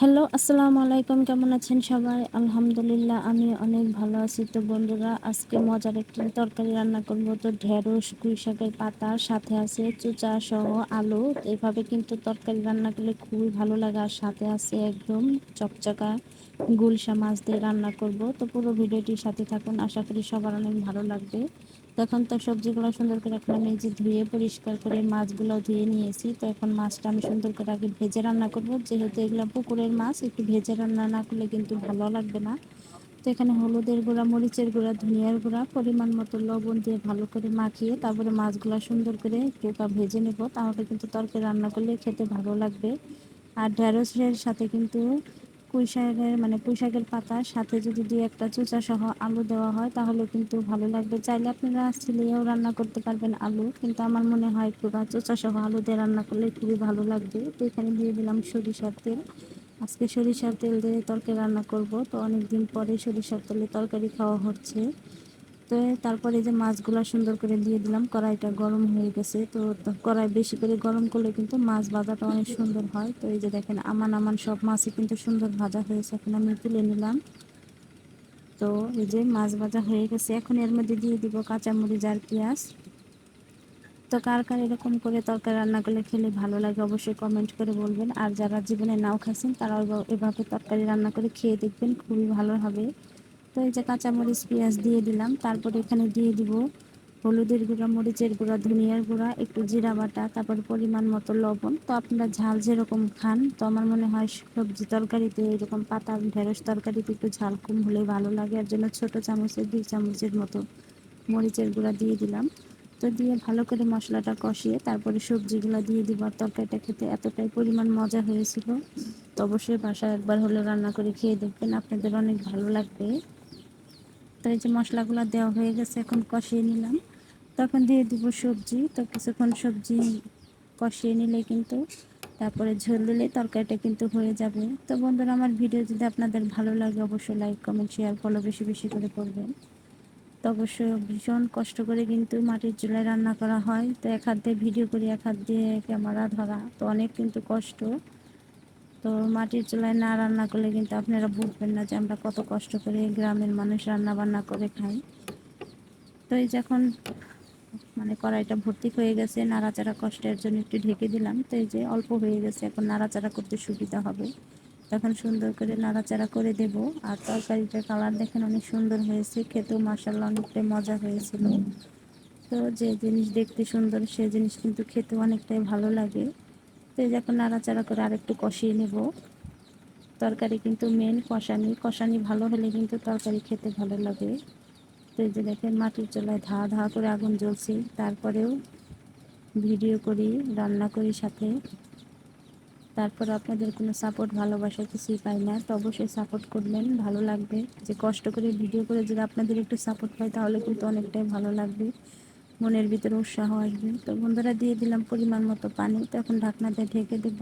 Hello, আসসালামু আলাইকুম। কেমন আছেন সবাই? আলহামদুলিল্লাহ, আমি অনেক ভালো আছি। তো বন্ধুরা, আজকে মজার একটি তরকারি রান্না করব। তো ঢেঁড়স কুই শাকের পাতার সাথে আছে চুচা সহ আলু। এভাবে কিন্তু তরকারি রান্না করলে খুবই ভালো লাগে। আর সাথে আছে একদম চকচকা গুলশা মাছ দিয়ে রান্না করব। তো পুরো ভিডিওটির সাথে থাকুন। আশা করি সবার অনেক ভালো লাগবে। তখন তো সবজিগুলো সুন্দর করে রাখলাম এই যে ধুয়ে পরিষ্কার করে মাছগুলো ধুয়ে নিয়েছি। তো এখন মাছটা আমি সুন্দর করে আগে ভেজে রান্না করব। যেহেতু এগুলো পুকুরের মাছ, একটু ভেজে রান্না না করলে কিন্তু ভালো লাগবে না। তো এখানে হলুদের গুঁড়া, মরিচের গুঁড়া, ধনিয়ার গুঁড়া, পরিমাণ মতো লবণ দিয়ে ভালো করে মাখিয়ে তারপরে মাছগুলো সুন্দর করে একটু ভেজে নেব। তাহলে কিন্তু তরকারি রান্না করলে খেতে ভালো লাগবে। আর ঢেঁড়সের সাথে কিন্তু পুঁই শাকের মানে পুঁই শাকের সাথে যদি দুই একটা চুচা সহ আলু দেওয়া হয়, তাহলে কিন্তু ভালো লাগবে। চাইলে আপনারা ছিলিয়েও রান্না করতে পারবেন আলু, কিন্তু আমার মনে হয় একটু চুচা সহ আলু দিয়ে রান্না করলে খুবই ভালো লাগবে। তো এখানে দিয়ে দিলাম সরিষার তেল। আজকে সরিষার তেল দিয়ে তরকারি রান্না করব। তো অনেক দিন পরে সরিষার তেলে তরকারি খাওয়া হচ্ছে। তো তারপরে যে মাছগুলো সুন্দর করে দিয়ে দিলাম, কড়াইটা গরম হয়ে গেছে। তো কড়াই বেশি করে গরম করলে কিন্তু মাছ ভাজাটা অনেক সুন্দর হয়। তো এই যে দেখেন, আমান আমান সব মাছই কিন্তু সুন্দর ভাজা হয়েছে, এখন আমি তুলে নিলাম। তো এই যে মাছ ভাজা হয়ে গেছে, এখন এর মধ্যে দিয়ে দিব কাঁচামরিচ আর পেঁয়াজ। তো কার কার এরকম করে তরকারি রান্না করলে খেলে ভালো লাগে অবশ্যই কমেন্ট করে বলবেন। আর যারা জীবনে নাও খাচ্ছেন তারাও এভাবে তরকারি রান্না করে খেয়ে দেখবেন, খুবই ভালো হবে। তো এই যে কাঁচামরিচ, পেঁয়াজ দিয়ে দিলাম। তারপরে এখানে দিয়ে দিব হলুদের গুঁড়া, মরিচের গুঁড়া, ধনিয়ার গুঁড়া, একটু জিরা বাটা, তারপর পরিমাণ মতো লবণ। তো আপনারা ঝাল যেরকম খান, তো আমার মনে হয় সবজি তরকারিতে এরকম পাতা, ঢেঁড়স তরকারিতে একটু ঝাল কম হলে ভালো লাগে। আর জন্য ছোটো চামচের দুই চামচের মতো মরিচের গুঁড়া দিয়ে দিলাম। তো দিয়ে ভালো করে মশলাটা কষিয়ে তারপরে সবজিগুলো দিয়ে দিব। আর তরকারিটা খেতে এতটাই পরিমাণ মজা হয়েছিল, তো অবশ্যই বাসায় একবার হলে রান্না করে খেয়ে দেখবেন। আপনাদের অনেক ভালো লাগবে। তো এই যে মশলাগুলো দেওয়া হয়ে গেছে, এখন কষিয়ে নিলাম। তখন দিয়ে দিব সবজি। তো কিছুক্ষণ সবজি কষিয়ে নিলে কিন্তু তারপরে ঝোল দিলে তরকারিটা কিন্তু হয়ে যাবে। তো বন্ধুরা, আমার ভিডিও যদি আপনাদের ভালো লাগে, অবশ্যই লাইক কমেন্ট শেয়ার ফলো বেশি বেশি করে করবেন। তো অবশ্যই ভীষণ কষ্ট করে কিন্তু মাটির চুলায় রান্না করা হয়। তো এক হাত দিয়ে ভিডিও করি, এক হাত দিয়ে ক্যামেরা ধরা। তো অনেক কিন্তু কষ্ট। তো মাটির চুলায় না রান্না করলে কিন্তু আপনারা বুঝবেন না যে আমরা কত কষ্ট করে গ্রামের মানুষ রান্না বান্না করে খাই। তো এই যখন মানে কড়াইটা ভর্তি হয়ে গেছে, নাড়াচাড়া কষ্টের জন্য একটু ঢেকে দিলাম। তো এই যে অল্প হয়ে গেছে, এখন নাড়াচাড়া করতে সুবিধা হবে। তখন সুন্দর করে নাড়াচাড়া করে দেব। আর তরকারিটার কালার দেখেন অনেক সুন্দর হয়েছে, খেতেও মাসাল্লাহ অনেকটাই মজা হয়েছিল। তো যে জিনিস দেখতে সুন্দর, সে জিনিস কিন্তু খেতে অনেকটাই ভালো লাগে। তো এই যখন নাড়াচাড়া করে আরেকটু কষিয়ে নেব। তরকারি কিন্তু মেন কষানি। কষানি ভালো হলে কিন্তু তরকারি খেতে ভালো লাগে। তো এই যে দেখেন মাটির চুলায় ধা ধা করে আগুন জ্বলছে। তারপরেও ভিডিও করি, রান্না করি সাথে। তারপর আপনাদের কোনো সাপোর্ট ভালোবাসা কিছুই পাই না। তো অবশ্যই সাপোর্ট করবেন, ভালো লাগবে। যে কষ্ট করে ভিডিও করে যদি আপনাদের একটু সাপোর্ট পাই তাহলে কিন্তু অনেকটাই ভালো লাগবে। মনের ভিতরে উৎসাহ আসবে। তো বন্ধুরা দিয়ে দিলাম পরিমাণ মতো পানি। তো এখন ঢাকনাতে ঢেকে দেব।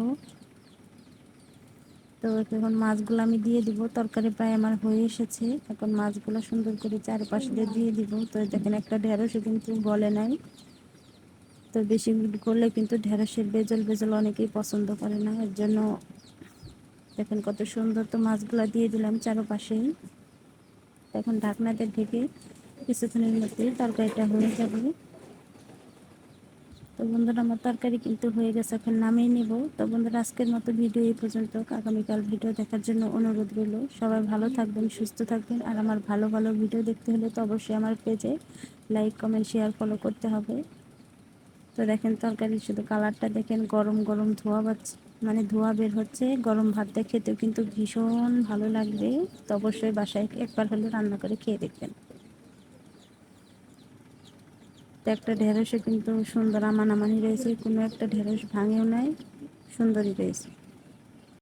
তো এখন মাছগুলো আমি দিয়ে দিব। তরকারি প্রায় আমার হয়ে এসেছে। এখন মাছগুলো সুন্দর করে চারপাশে দিয়ে দিব। তো দেখেন একটা ঢেঁড়সও কিন্তু গলে নাই। তো বেশি করলে কিন্তু ঢেঁড়সের বেজল বেজল অনেকেই পছন্দ করে না। এর জন্য দেখেন কত সুন্দর তো মাছগুলো দিয়ে দিলাম চারপাশেই এখন ঢাকনাতে ঢেকে কিছুক্ষণের মধ্যে তরকারিটা হয়ে যাবে। তো বন্ধুরা, আমার তরকারি কিন্তু হয়ে গেছে, এখন নামিয়ে নেব। তো বন্ধুরা, আজকের মতো ভিডিও এই পর্যন্ত আগামীকাল ভিডিও দেখার জন্য অনুরোধ রইল। সবাই ভালো থাকবেন, সুস্থ থাকবেন। আর আমার ভালো ভালো ভিডিও দেখতে হলে তো অবশ্যই আমার পেজে লাইক, কমেন্ট, শেয়ার, ফলো করতে হবে। তো দেখেন তরকারি, শুধু কালারটা দেখেন গরম গরম ধোয়া পাচ্ছে মানে ধোয়া বের হচ্ছে। গরম ভাতটা খেতেও কিন্তু ভীষণ ভালো লাগবে। তো অবশ্যই বাসায় একবার হলে রান্না করে খেয়ে দেখবেন। তো একটা ঢেঁড়সে কিন্তু সুন্দর আমানামানি রয়েছে কোনো একটা ঢেঁড়স ভাঙেও নাই সুন্দরই রয়েছে।